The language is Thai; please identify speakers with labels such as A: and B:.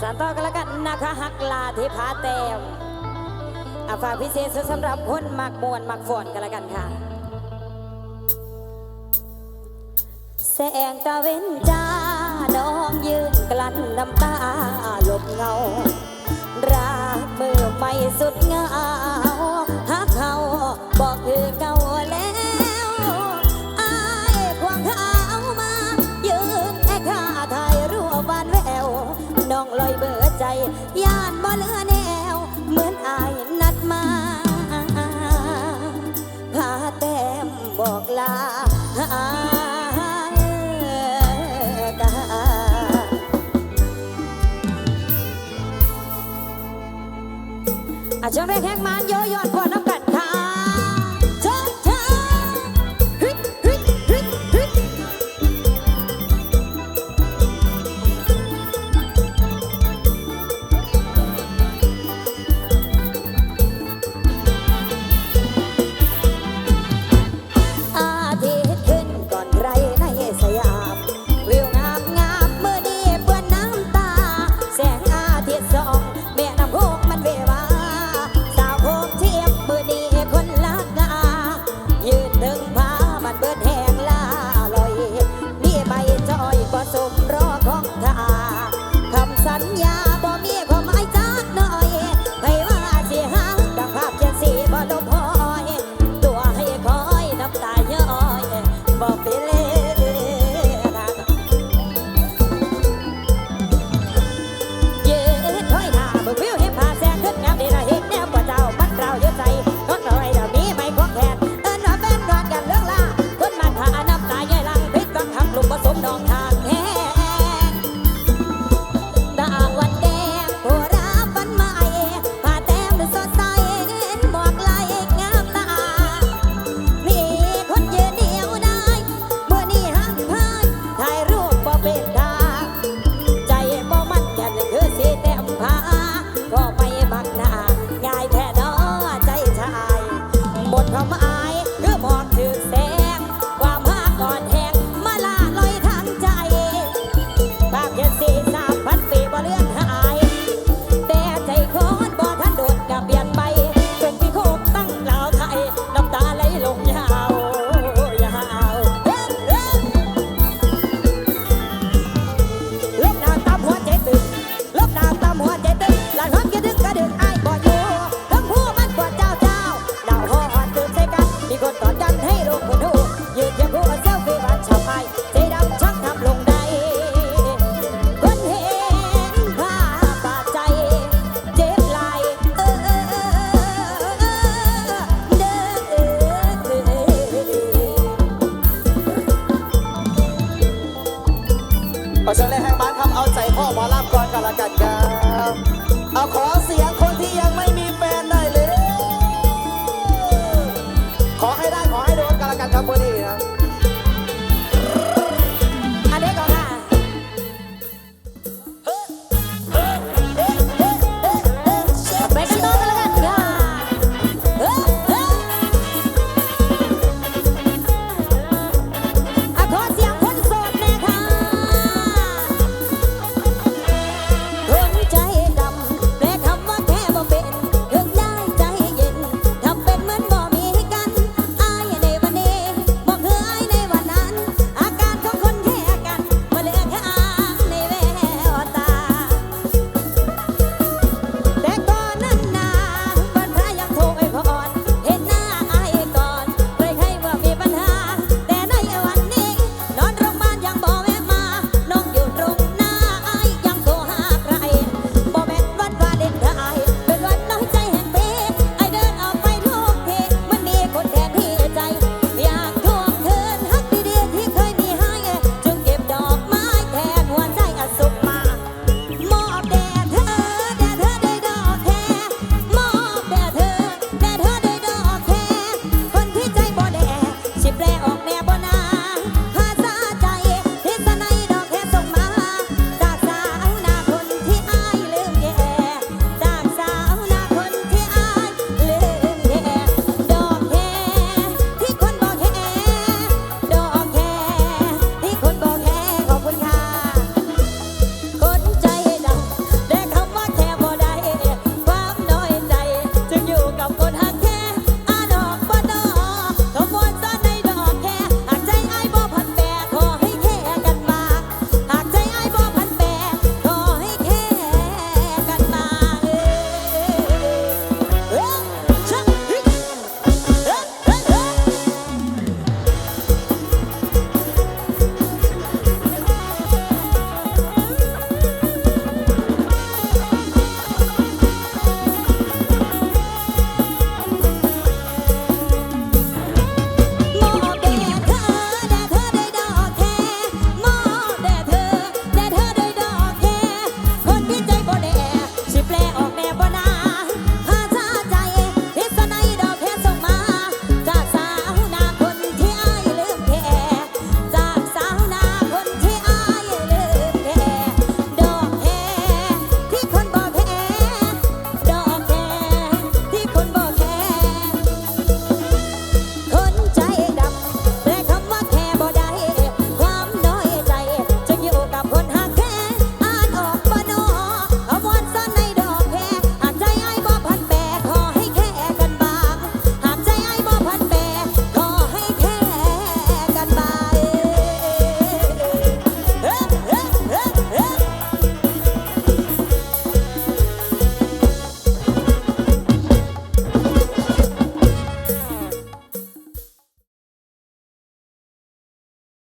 A: สานต่อกันแล้วกันนะคะฮักลาทิพาเต้วอาฝากพิเศษสำหรับคนมักมวนมักฝนกันแล้วกันค่ะ แสงตะเวนจ้าน้องยืนกลั้นน้ำตาหลบเงา รักเมื่อไม่สุดงา ย่านบ่เหลือแนว เหมือนอายนัดมาพาแต้มบอกลาอาจจะไม่แข็งมานเยอะยอน